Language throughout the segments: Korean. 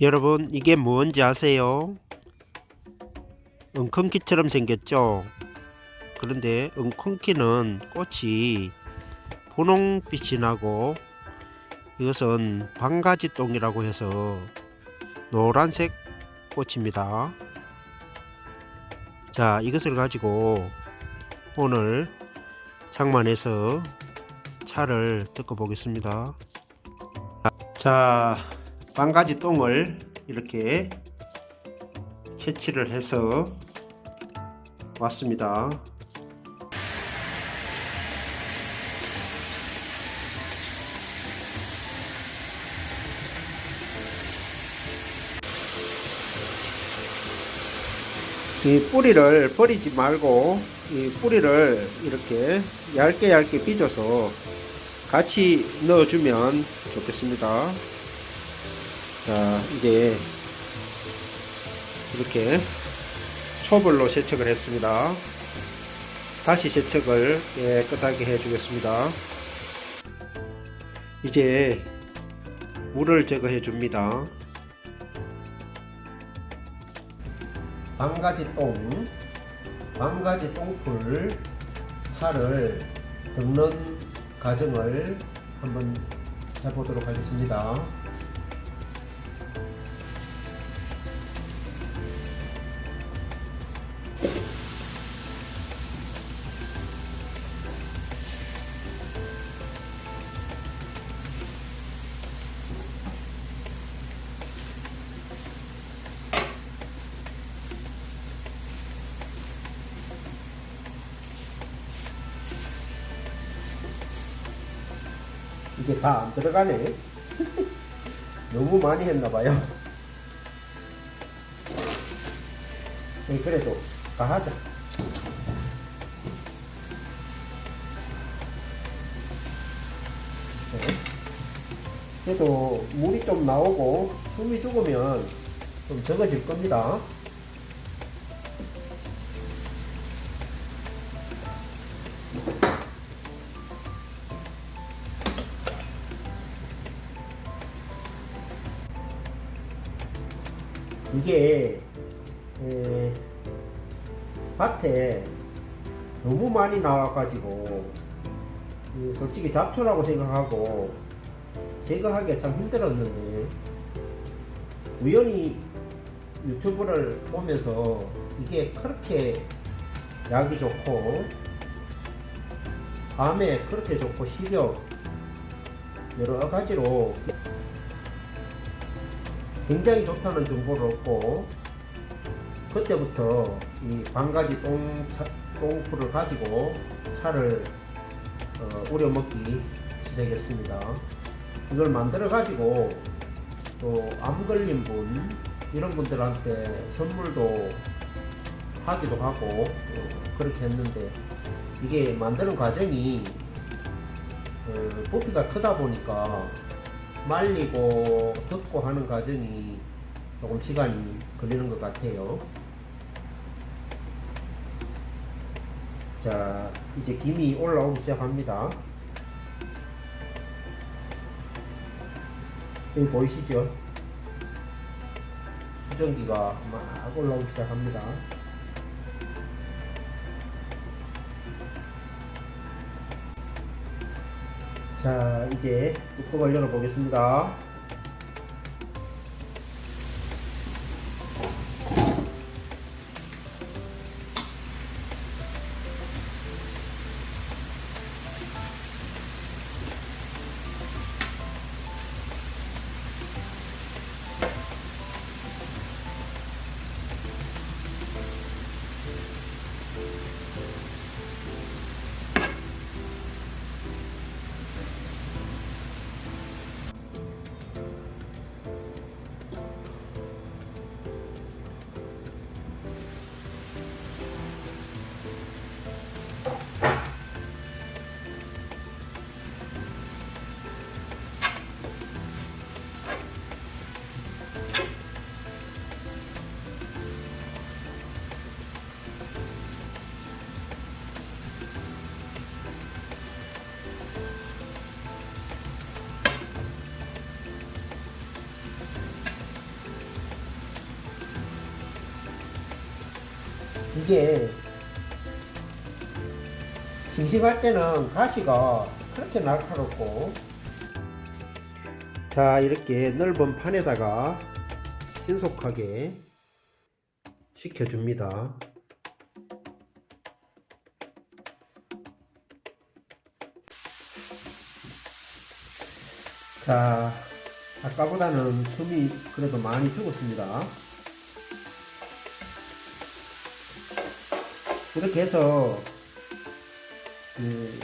여러분 이게 뭔지 아세요? 엉겅퀴처럼 생겼죠? 그런데 엉겅퀴는 꽃이 분홍빛이 나고 이것은 방가지똥이라고 해서 노란색 꽃입니다. 자 이것을 가지고 오늘 장만해서 차를 뜯어 보겠습니다. 자 빵가지 똥을 이렇게 채취를 해서 왔습니다. 이 뿌리를 버리지 말고 이 뿌리를 이렇게 얇게 얇게 빚어서 같이 넣어주면 좋겠습니다. 자, 이제 이렇게 초벌로 세척을 했습니다. 다시 세척을 깨끗하게 해 주겠습니다. 이제 물을 제거해 줍니다. 반가지 똥, 반가지 똥풀 차를 덮는 과정을 한번 해보도록 하겠습니다. 이게 다 안 들어가네. 너무 많이 했나봐요. 네, 그래도 다 하자. 네. 그래도 물이 좀 나오고 숨이 죽으면 좀 적어질 겁니다. 이게 에, 밭에 너무 많이 나와가지고 그 솔직히 잡초라고 생각하고 제거하기가 참 힘들었는데 우연히 유튜브를 보면서 이게 그렇게 약이 좋고 밤에 그렇게 좋고 시력 여러 가지로 굉장히 좋다는 정보를 얻고 그때부터 이 반가지 똥풀을 가지고 차를 어, 우려 먹기 시작했습니다. 이걸 만들어 가지고 또 암 걸린 분 이런 분들한테 선물도 하기도 하고 어, 그렇게 했는데 이게 만드는 과정이 어, 부피가 크다 보니까 말리고 덮고 하는 과정이 조금 시간이 걸리는 것 같아요. 자, 이제 김이 올라오기 시작합니다. 여기 보이시죠? 수정기가 막 올라오기 시작합니다. 자, 이제 뚜껑을 열어보겠습니다. 이게 싱싱할 때는 가시가 그렇게 날카롭고 자 이렇게 넓은 판에다가 신속하게 식혀줍니다. 자, 아까보다는 숨이 그래도 많이 죽었습니다. 이렇게 해서 그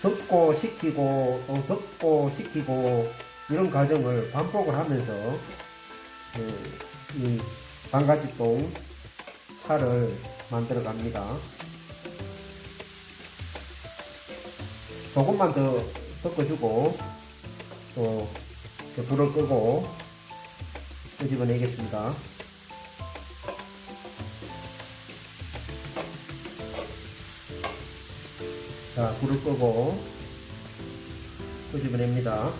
덮고 식히고 또 덮고 식히고 이런 과정을 반복을 하면서 그, 이 반가지똥 차를 만들어 갑니다. 조금만 더 덮어주고 또 불을 끄고 끄집어내겠습니다. 자, 불을 끄고 끄집어냅니다.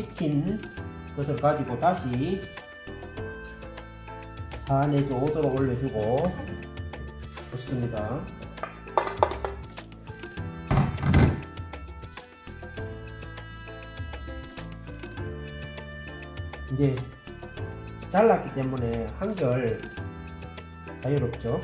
식힌 것을 가지고 다시 4 내지 5도로 올려주고 붓습니다. 이제 잘랐기 때문에 한결 자유롭죠.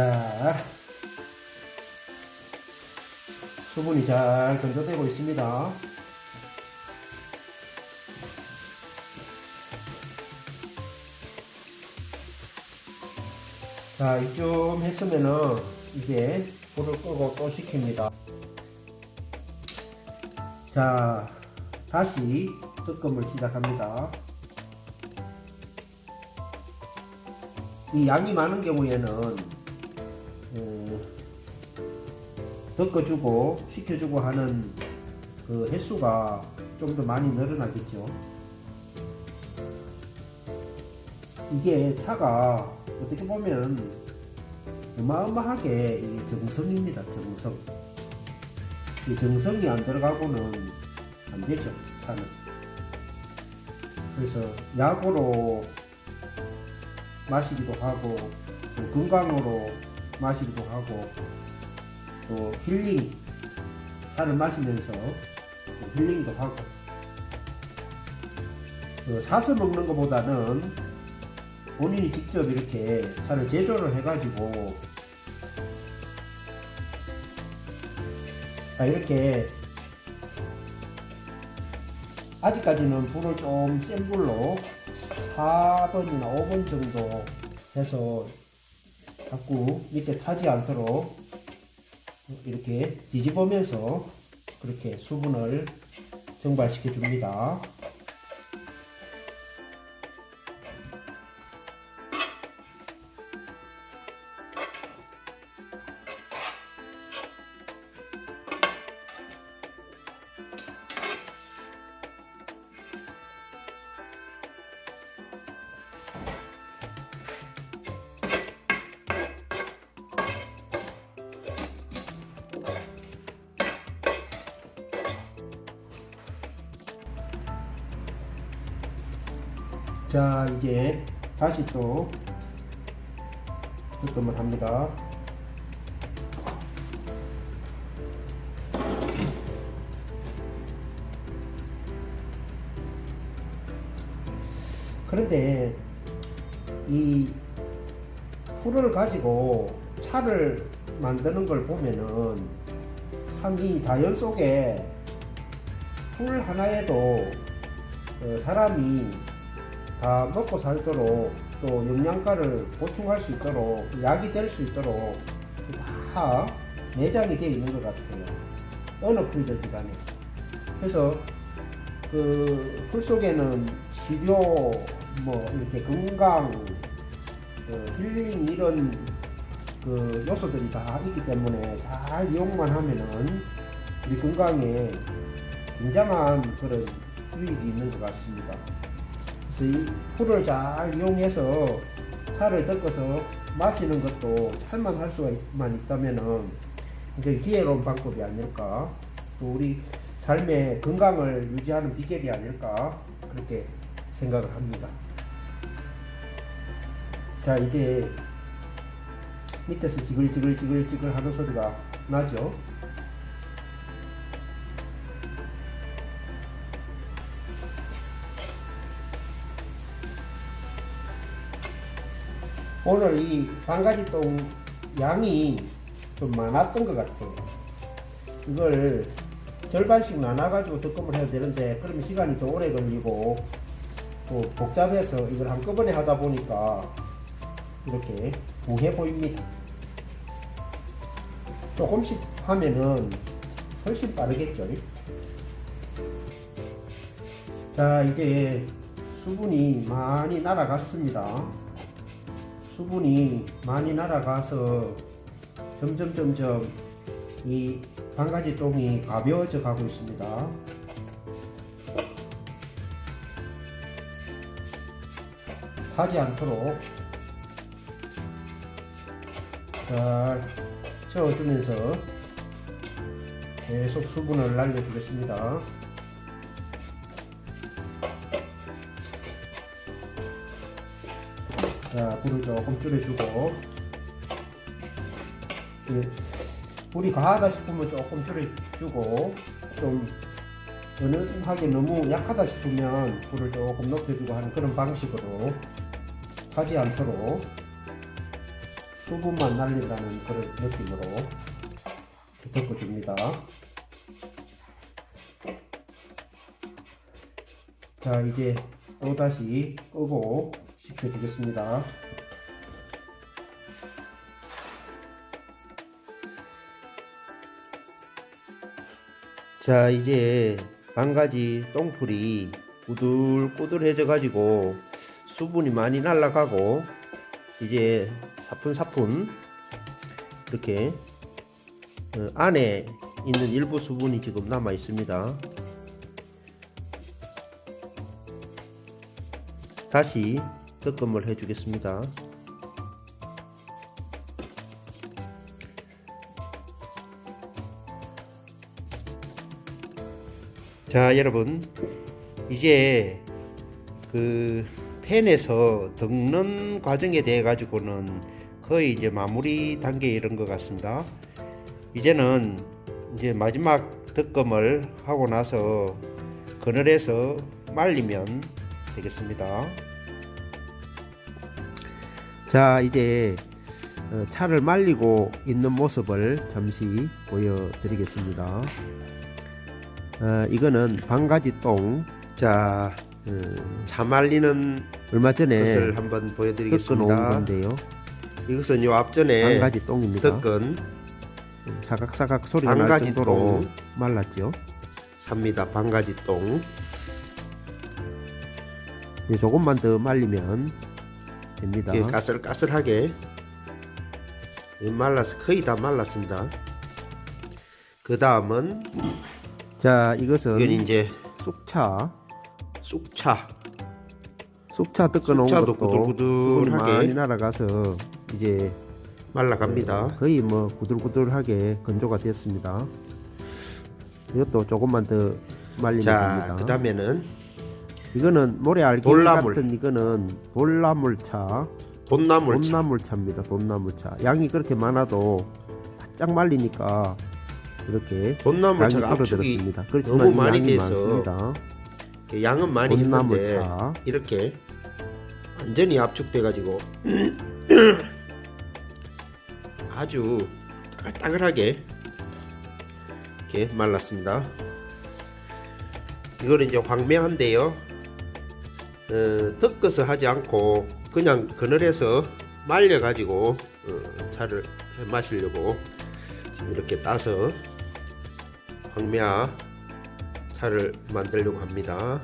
자, 수분이 잘 건조되고 있습니다. 자, 이쯤 했으면은 이제 불을 끄고 또 식힙니다. 자, 다시 섞음을 시작합니다. 이 양이 많은 경우에는 음, 덮어주고 식혀주고 하는 그 횟수가 좀 더 많이 늘어나겠죠. 이게 차가 어떻게 보면 어마어마하게 이 정성입니다. 정성. 이 정성이 안 들어가고는 안 되죠. 차는. 그래서 약으로 마시기도 하고 또 건강으로 마시기도 하고 또 힐링 차를 마시면서 또 힐링도 하고. 그 사서 먹는 것보다는 본인이 직접 이렇게 차를 제조를 해가지고 자 이렇게 아직까지는 불을 좀 센 불로 4번이나 5번 정도 해서 자꾸 밑에 타지 않도록 이렇게 뒤집으면서 그렇게 수분을 증발시켜 줍니다. 자 이제 다시 또 득점을 합니다. 그런데 이 풀을 가지고 차를 만드는 걸 보면은 참 이 자연 속에 풀 하나에도 어, 사람이 다 먹고 살도록 또 영양가를 보충할 수 있도록 약이 될 수 있도록 다 내장이 되어 있는 것 같아요. 어느 풀이든지 간에. 그래서 그 풀 속에는 치료, 뭐 이렇게 건강, 그 힐링 이런 그 요소들이 다 있기 때문에 잘 이용만 하면은 우리 건강에 굉장한 그런 유익이 있는 것 같습니다. 이 풀을 잘 이용해서 차를 섞어서 마시는 것도 할만 할 수만 있다면은 굉장히 지혜로운 방법이 아닐까. 또 우리 삶의 건강을 유지하는 비결이 아닐까 그렇게 생각을 합니다. 자 이제 밑에서 지글지글지글지글 하는 소리가 나죠. 오늘 이 반가지 똥 양이 좀 많았던 것 같아요. 이걸 절반씩 나눠가지고 득금을 해야 되는데 그러면 시간이 더 오래 걸리고 또 복잡해서 이걸 한꺼번에 하다 보니까 이렇게 부해 보입니다. 조금씩 하면은 훨씬 빠르겠죠. 자, 이제 수분이 많이 날아갔습니다. 수분이 많이 날아가서 점점 점점 이 반가지 똥이 가벼워져 가고 있습니다. 타지 않도록 잘 저어주면서 계속 수분을 날려주겠습니다. 자, 불을 조금 줄여주고 예, 불이 과하다 싶으면 조금 줄여주고 좀 은은하게 너무 약하다 싶으면 불을 조금 높여주고 하는 그런 방식으로 하지 않도록 수분만 날린다는 그런 느낌으로 덮어줍니다. 자 이제 또다시 끄고 식혀주겠습니다. 자 이제 반가지 똥풀이 꾸들꾸들해져 가지고 수분이 많이 날아가고 이제 사푼사푼 이렇게 어, 안에 있는 일부 수분이 지금 남아 있습니다. 다시 득금을 해주겠습니다. 자 여러분 이제 그 팬에서 덮는 과정에 대해 가지고는 거의 이제 마무리 단계에 이른 것 같습니다. 이제는 이제 마지막 득금을 하고 나서 그늘에서 말리면 되겠습니다. 자 이제 어, 차를 말리고 있는 모습을 잠시 보여드리겠습니다. 어, 이거는 반가지 똥. 자, 어, 차 말리는 얼마 전에 것을 한번 뜯어놓은 보여드리겠습니다. 건데요. 이것은 요 앞전에 반가지 똥입니다. 뜯은 사각사각 소리가 날 정도로 똥. 말랐죠. 삽니다. 반가지 똥. 조금만 더 말리면 됩니다. 이게 까슬까슬하게 말라서 거의 다 말랐습니다. 그 다음은 자, 이것은 이건 이제 쑥차, 쑥차. 쑥차 뜯어놓은 것도 구들구들하게 많이 날아가서 이제 말라갑니다. 거의 뭐 구들구들하게 건조가 됐습니다. 이것도 조금만 더 말리면 자, 됩니다. 그 다음에는 이거는 모래 알갱이 돌나물. 같은 이거는 돌나물차, 돈나물 차. 돈나물차입니다. 돈나물차. 양이 그렇게 많아도 바짝 말리니까 이렇게 돈나물 양이 차가 압축이 줄어들었습니다. 그렇지만 너무 이 많이 양이 돼서 많습니다. 양은 많이 했는데 돈나물차. 이렇게 완전히 압축돼 가지고 아주 따글따글하게 이렇게 말랐습니다. 이거는 이제 황매한데요. 어, 덮어서 하지 않고 그냥 그늘에서 말려 가지고 어, 차를 해 마시려고 이렇게 따서 황미야 차를 만들려고 합니다.